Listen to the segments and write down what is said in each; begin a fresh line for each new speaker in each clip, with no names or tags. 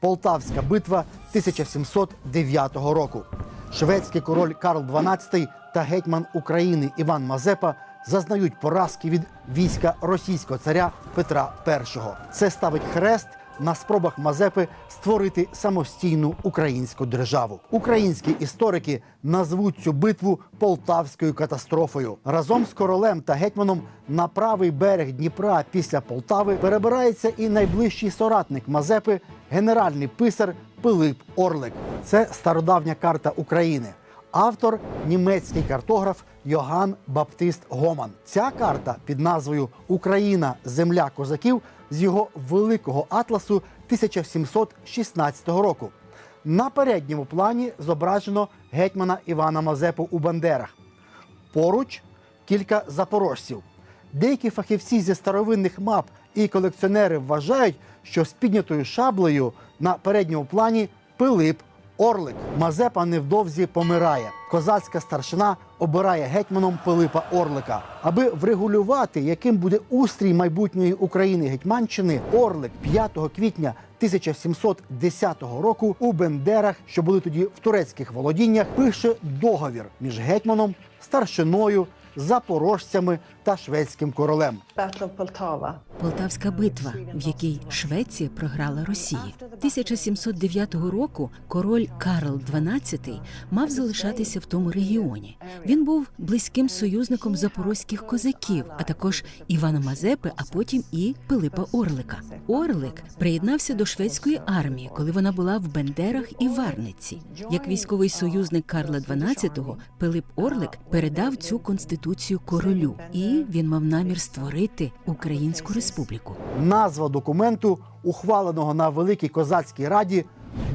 Полтавська битва 1709 року. Шведський король Карл XII та гетьман України Іван Мазепа зазнають поразки від війська російського царя Петра І. Це ставить хрест на спробах Мазепи створити самостійну українську державу. Українські історики назвуть цю битву Полтавською катастрофою. Разом з королем та гетьманом на правий берег Дніпра після Полтави перебирається і найближчий соратник Мазепи, генеральний писар Пилип Орлик. Це стародавня карта України. Автор німецький картограф Йоган Баптист Гоман. Ця карта під назвою Україна Земля козаків з його великого атласу 1716 року. На передньому плані зображено гетьмана Івана Мазепу у Бандерах. Поруч кілька запорожців. Деякі фахівці зі старовинних мап і колекціонери вважають, що з піднятою шаблею на передньому плані Пилип Орлик. Мазепа невдовзі помирає. Козацька старшина обирає гетьманом Пилипа Орлика. Аби врегулювати, яким буде устрій майбутньої України Гетьманщини, Орлик 5 квітня 1710 року у Бендерах, що були тоді в турецьких володіннях, пише договір між гетьманом, старшиною, запорожцями та шведським королем.
Of
Полтавська битва, в якій Швеція програла Росії. 1709 року король Карл XII мав залишатися в тому регіоні. Він був близьким союзником запорозьких козаків, а також Івана Мазепи, а потім і Пилипа Орлика. Орлик приєднався до шведської армії, коли вона була в Бендерах і Варниці. Як військовий союзник Карла XII, Пилип Орлик передав цю конституцію королю, і він мав намір створити Українську республіку.
Назва документу, ухваленого на Великій Козацькій Раді,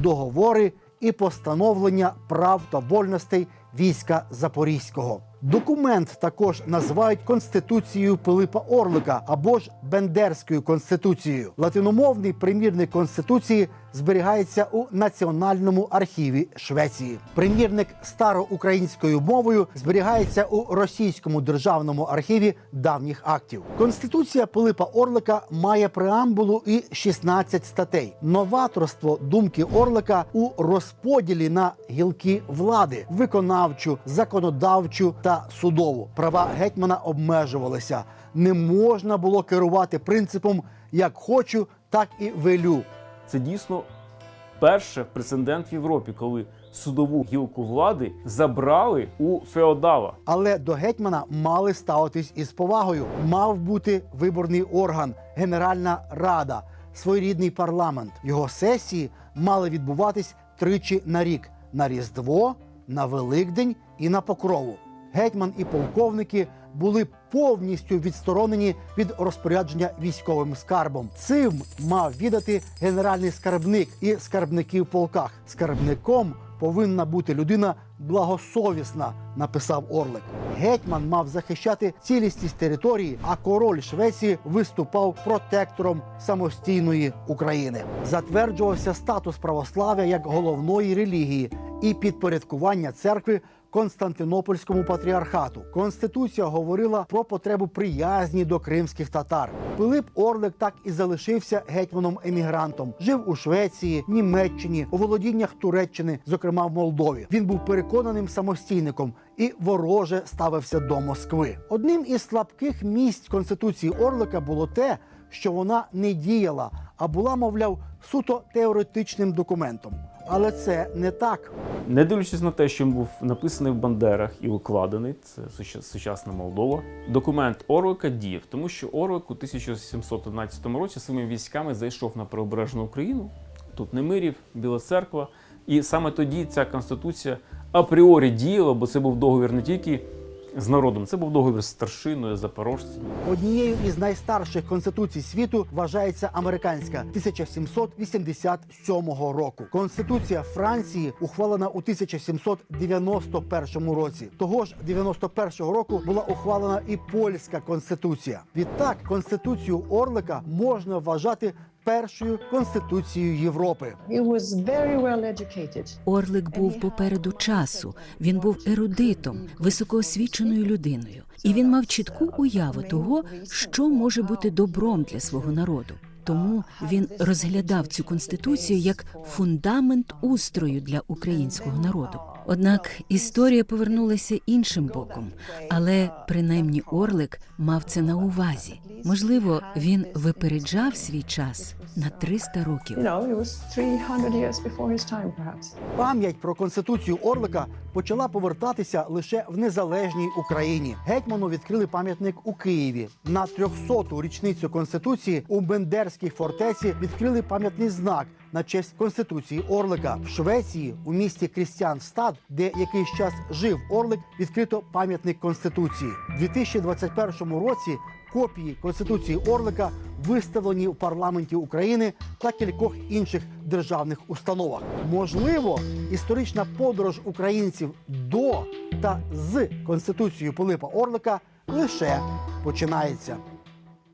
договори і постановлення прав та вольностей війська Запорізького. Документ також називають Конституцією Пилипа Орлика або ж Бендерською конституцією. Латиномовний примірник конституції зберігається у Національному архіві Швеції. Примірник староукраїнською мовою зберігається у російському державному архіві давніх актів. Конституція Пилипа Орлика має преамбулу і 16 статей. Новаторство думки Орлика у розподілі на гілки влади виконавчу, законодавчу та судову. Права гетьмана обмежувалися. Не можна було керувати принципом як хочу, так і велю.
Це дійсно перший прецедент в Європі, коли судову гілку влади забрали у феодала.
Але до гетьмана мали ставитись із повагою. Мав бути виборний орган, Генеральна Рада, своєрідний парламент. Його сесії мали відбуватись тричі на рік: на Різдво, на Великдень і на Покрову. Гетьман і полковники були повністю відсторонені від розпорядження військовим скарбом. Цим мав відати генеральний скарбник і скарбники в полках. Скарбником повинна бути людина благосовісна, написав Орлик. Гетьман мав захищати цілісність території, а король Швеції виступав протектором самостійної України. Затверджувався статус православ'я як головної релігії і підпорядкування церкви Константинопольському патріархату. Конституція говорила про потребу приязні до кримських татар. Пилип Орлик так і залишився гетьманом-емігрантом. Жив у Швеції, Німеччині, у володіннях Туреччини, зокрема в Молдові. Він був переконаним самостійником і вороже ставився до Москви. Одним із слабких місць конституції Орлика було те, що вона не діяла, а була, мовляв, суто теоретичним документом. Але це не так.
Не дивлячись на те, що він був написаний в Бандерах і укладений, це сучасна Молдова. Документ Орлика діяв, тому що Орлик у 1711 році своїми військами зайшов на правобережну Україну. Тут Немирів, Біла Церква. І саме тоді ця конституція апріорі діяла, бо це був договір не тільки з народом, це був договір з старшиною, запорожцями.
Однією із найстарших конституцій світу вважається американська 1787 року. Конституція Франції ухвалена у 1791 році. Того ж 91 року була ухвалена і польська конституція. Відтак конституцію Орлика можна вважати першою конституцією Європи.
Орлик був попереду часу. Він був ерудитом, високоосвіченою людиною, і він мав чітку уяву того, що може бути добром для свого народу. тому він розглядав цю конституцію як фундамент устрою для українського народу. Однак історія повернулася іншим боком, але принаймні Орлик мав це на увазі. Можливо, він випереджав свій час на 300 років.
You know, it was 300 years before his time, perhaps.
Пам'ять про конституцію Орлика почала повертатися лише в незалежній Україні. Гетьману відкрили пам'ятник у Києві. На 300-ту річницю конституції у Бендерській фортеці відкрили пам'ятний знак на честь конституції Орлика. В Швеції у місті Крістіанстад, де якийсь час жив Орлик, відкрито пам'ятник конституції. У 2021 році копії конституції Орлика виставлені в парламенті України та кількох інших державних установах. Можливо, історична подорож українців до та з конституцією Пилипа Орлика лише починається.